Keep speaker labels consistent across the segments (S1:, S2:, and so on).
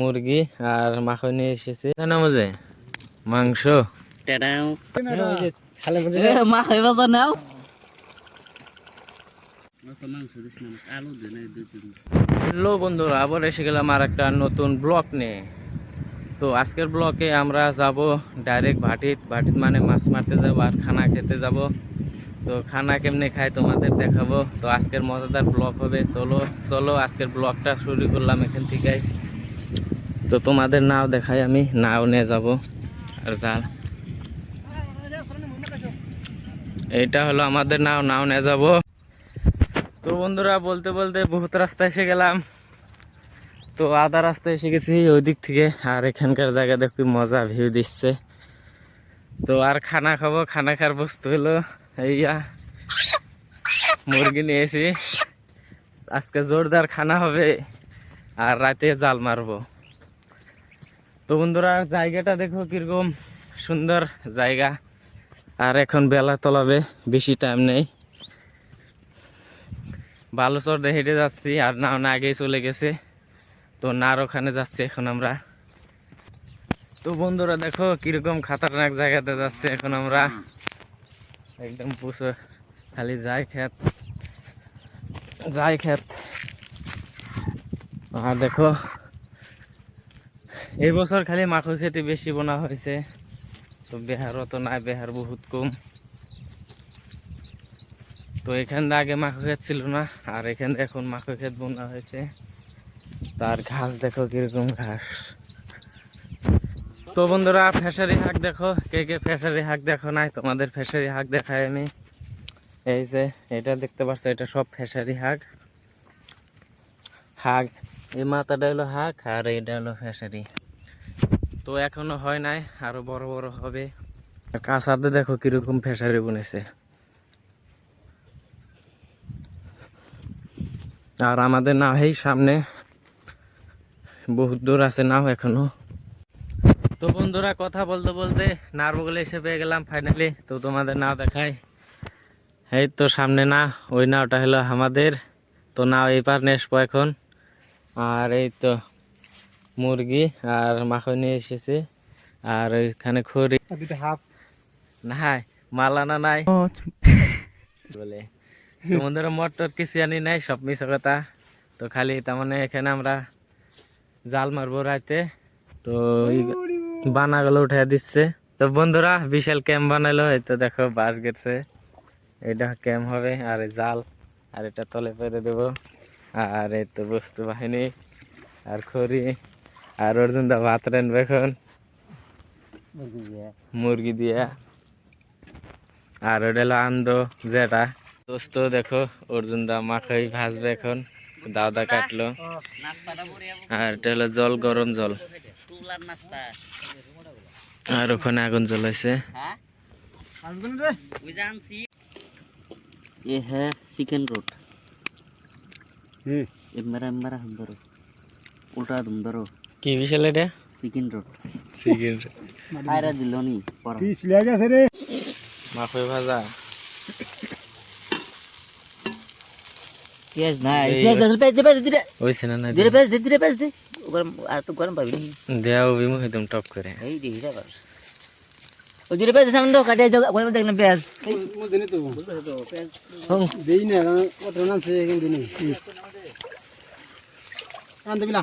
S1: মুরগি আর মাখন নিয়ে এসেছে। মাংস?
S2: টেডাও।
S1: খালে
S2: এ মা খাইবা যা নাও মাংস দিস না আলু দে না দুই তিন
S1: হ্যালো বন্ধুরা আবার এসে গেলাম আর একটা নতুন ব্লগ নিয়ে। তো আজকের ব্লকে আমরা যাব ডাইরেক্ট ভাটিত। ভাটিত মানে মাছ মারতে যাব আর খানা খেতে যাব। তো খানা কেমনে খাই তোমাদের দেখাবো। তো আজকের মজাদার ব্লক হবে। চলো চলো আজকের ব্লকটা শুরু করলাম এখান থেকে তো তোমাদের নাও দেখাই, আমি নাও নিয়ে যাব। আর জাল এইটা হলো আমাদের নাও নাও নিয়ে যাব। তো বন্ধুরা, বলতে বলতে বহুত রাস্তা এসে গেলাম। তো আধা রাস্তা এসে গেছি ওই দিক থেকে, আর এখানকার জায়গা দেখি মজা ভিউ দিচ্ছে। তো আর খানা খাব, খানা খার বস্তু হলো এইয়া, মুরগি নিয়েছি আজকে জোরদার খানা হবে, আর রাতে জাল মারবো। তো বন্ধুরা, জায়গাটা দেখো কীরকম সুন্দর জায়গা। আর এখন বেলা তলাবে, বেশি টাইম নেই। বালুচর দিয়ে হেঁটে যাচ্ছি, আর না না আগেই চলে গেছে। তো নার ওখানে যাচ্ছি এখন আমরা। তো বন্ধুরা, দেখো কীরকম খাতারনাক জায়গাতে যাচ্ছে এখন আমরা। একদম পুষো খালি যাই খেত যাই খেত। আর দেখো এই বছর খালি মাখো খেতে বেশি বোনা হয়েছে। তো বেহারও তো নাই, বেহার বহুত কম। তো এখান দিয়ে আগে মাখো ক্ষেত ছিল না, আর এখান এখন মাখো ক্ষেত বোনা হয়েছে। তার ঘাস দেখো কীরকম ঘাস। তো বন্ধুরা, ফেসারি হাঁক দেখো, কে কে ফেসারি হাঁক দেখো নাই, তোমাদের ফেসারি হাঁক দেখাই আমি। এই যে, এটা দেখতে পাচ্ছ, এটা সব ফেসারি হাঁক। হাঁক, এই মাথাটা হলো হাঁক, আর এইটা হলো ফেসারি। তো এখনও হয় নাই, আরও বড় বড় হবে। কাঁচাতে দেখো কীরকম ফেসারি বনেছে। আর আমাদের নাও এই সামনে বহুত দূর আছে নাও এখনও। তো বন্ধুরা, কথা বলতে বলতে নারবগলে এসে পেয়ে গেলাম ফাইনালি তো তোমাদের নাও দেখাই। এই তো সামনে না, ওই নাওটা হলো আমাদের। তো নাও এই পার নেসবো এখন। আর এই তো মুরগি আর মাখন নিয়ে এসেছে। আর ওইখানে খড়ি। হাফ নাই মালানা নাই। বলে তো বন্ধুরা মটর কিছু আনি নাই সব মিশা কথা। তো খালি তার মানে এখানে আমরা জাল মারবো রাতে তো বানাগুলো উঠে দিচ্ছে। তো বন্ধুরা বিশাল ক্যাম্প বানাইলো। এই তো দেখো বাস গেছে। এটা ক্যাম্প হবে আর জাল। আর এটা তলে পেরে দেব। আর এই তো বস্তু বাহিনী আর খড়ি। আর অর্জুন দা ভাত রানবে এখন মুরগি দিয়া আর ওটা হলো আন্দো যেটা দোস্ত দেখো অর্জুন দা মাখাই ভাজবে এখন দাদা কাটলো
S2: নাস্তাটা বড়িয়া
S1: আর এটা হলো জল গরম জল
S2: টুলার নাস্তা
S1: আর ওখানে আগুন জ্বলাইছে
S2: হ্যাঁ ওই জানছি ये है चिकन रोट एम्बरा एम्बरा हम धरो उल्टा तुम धरो
S1: কি বিশাল এটা
S2: চিকেন রোড
S1: চিকেন
S2: আয়রা দিল নি পিস লেগে গেছে রে।
S1: মাখুই ভাজা।
S2: পেঁয়াজ
S1: নাই
S2: পেঁয়াজ দে পেঁয়াজ দে পেঁয়াজ দে
S1: ওইছে না না
S2: দে পেঁয়াজ দে দে পেঁয়াজ দে। গরম আর তো গরম পাবি নি।
S1: দেও বিমু একদম টপ করে।
S2: এই দেখি রে বাস ও দিলে পেঁয়াজ সামনে কাটে যাও গরম দেখলাম পেঁয়াজ। মু
S1: দিনে তো। পেঁয়াজ। দেই না কত নাম সে কিন্তু নেই।
S2: আন দিবি না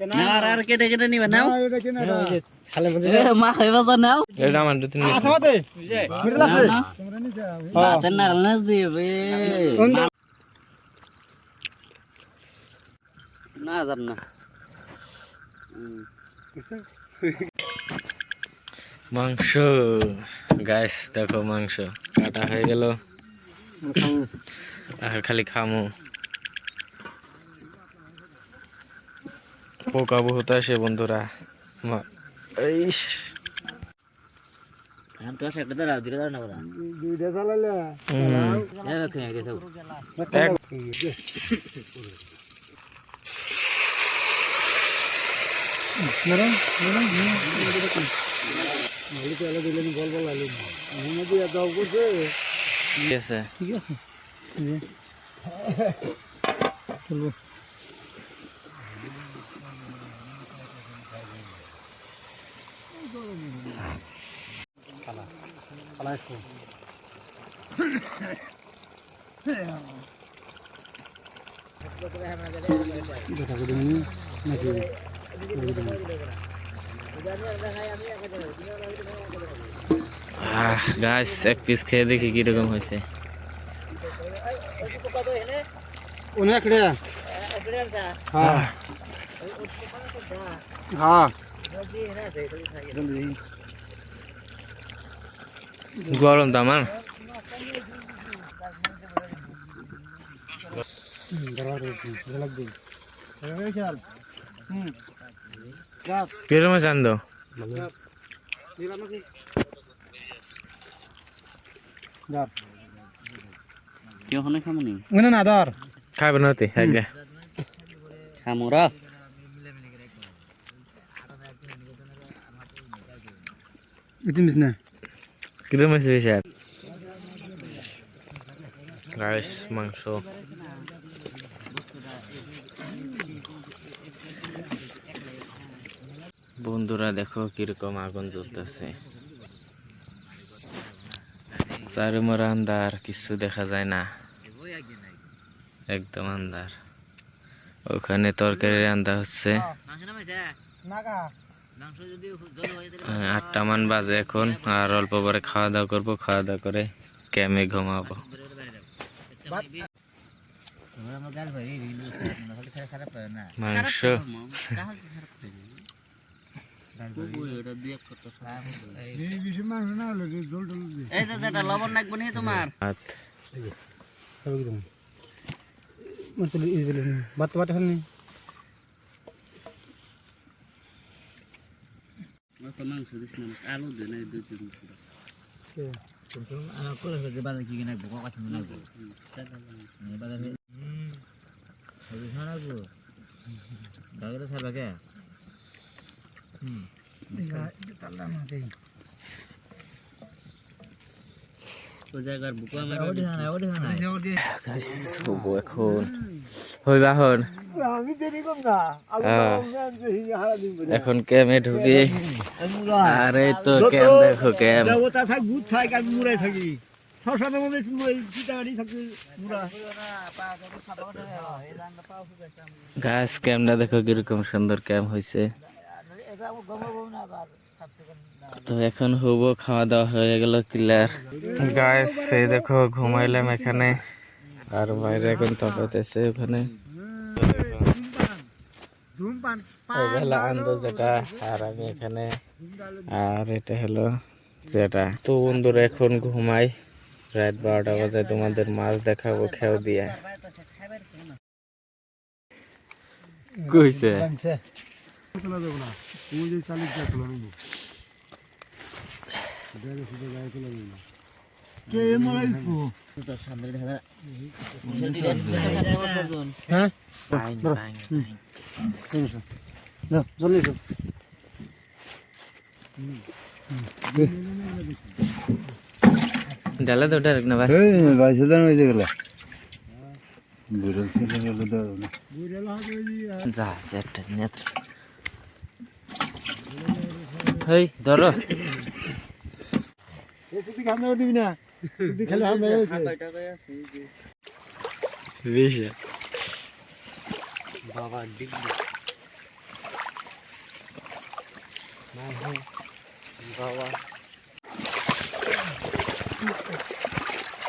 S2: আর আর কেটে কেটে নিবা নাও এ মা খাইবা যা নাও
S1: এটা আমার দু তিন
S2: বাতের না নাচ দিবে না যাব না
S1: মাংস। গাছ দেখো মাংস। কাটা হয়ে গেল। আর খালি খামু পোকা বহুত আসে বন্ধুরা মা- ইস
S2: ধান তো একটা দাঁড়াও দিলে দাঁড়ানো বলা
S3: দুইটা চালালে
S1: হুম।
S2: এই দেখেন এই দেখো
S1: এক
S3: ম্যাডাম ম্যাডাম মালিক এলা দিলেন বল বল আলু মোহাম্মদ ইয়া দাও করছে
S1: ঠিক আছে।
S3: ঠিক আছে চলবো খালা খালা একটু দেখা করে দিন নাকি
S1: আহ গাছ এক পিস খেয়ে দেখি কীরকম হয়েছে।
S3: অনেক রে। হ্যাঁ। হ্যাঁ।
S1: গরম তো আমার কীরকম চান্দ
S2: কি ওখানে খামুনি
S3: মানে না ধর
S1: খাবে না তুই আগে
S2: খামুরা
S3: এটি মিস না
S1: কীরকম হয়েছে স্যার গাইস মাংস বন্ধুরা দেখো কীরকম আগুন জ্বলতেছে। চারুমার আন্দার কিছু দেখা যায় না। একদম আন্দার ওখানে তরকারি রান্দা হচ্ছে। আটটা মান বাজে এখন, আর অল্প পরে খাওয়া দাওয়া করব, খাওয়া দাওয়া করে ক্যামে ঘুমাবো। মাংস।
S2: লবণ লাগবে নি তোমার
S1: ভাত
S3: ভাত খালি
S2: মাংস দিস না আলু দে না দুই তিন আমার করে ফেলতে বাজার কি কিনা বোকা কথা মনে লাগবো? বাজার ছাড়বা কে? জায়গার বুকা আমার ওডি খানা ওডি খানা
S1: হব এখন। হই বাহন
S3: আমি দেরি কম না।
S1: আহ, এখন ক্যামে ঢুকি। আরে তো ক্যাম দেখো ক্যাম।
S3: দেবতা থাক ভূত থাক আমি মুড়াই থাকি। শ্মশানের মধ্যে চিতাগাড়ি থাকবে মুড়া।
S1: গাছ ক্যামটা দেখো কীরকম সুন্দর ক্যাম হয়েছে তো এখন হব খাওয়া দাওয়া হয়ে গেল ক্লিয়ার গাছ সেই দেখো ঘুমাইলাম এখানে। আর বাইরে এখন তপাতেছে ওখানে। হলো আন্দো যেটা আর আমি এখানে আর এটা হলো যেটা। তো বন্ধুরা এখন ঘুমাই। রাত বারোটা বাজে তোমাদের মাছ দেখাবো খেও দিয়ে। কইছে?
S3: তোলা যাব না তুমি যে চালিয়ে যা তোলা নেব দেখে শুধু গায়ে তোলা নেব কে মারাইছো হ্যাঁ না জলদি এসো
S1: ডালে তো ডাইরেক্ট না ভাই
S3: এই বাইশে দান হয়ে গেল বুড়ো ছেলে গেল তো
S1: যা সেটা নিয়ে হেই ধরো
S3: তুই খামে দিবি না তুই খালি হামে হয়েছে
S1: বেশি
S2: বাবা ডিগ বাবা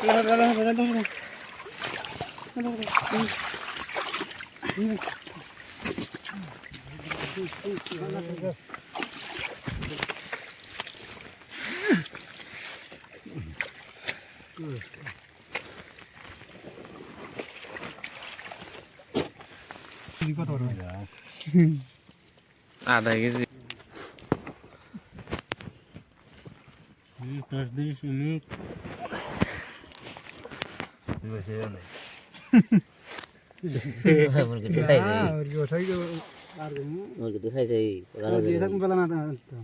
S3: কত বড়
S1: আধা কেজি
S3: দিস মিক
S2: মুরগি তো খাইছে
S3: আর কি ওঠাই আর
S2: মুরগি তো খাইছে
S3: যে থাকুন বেলা না তো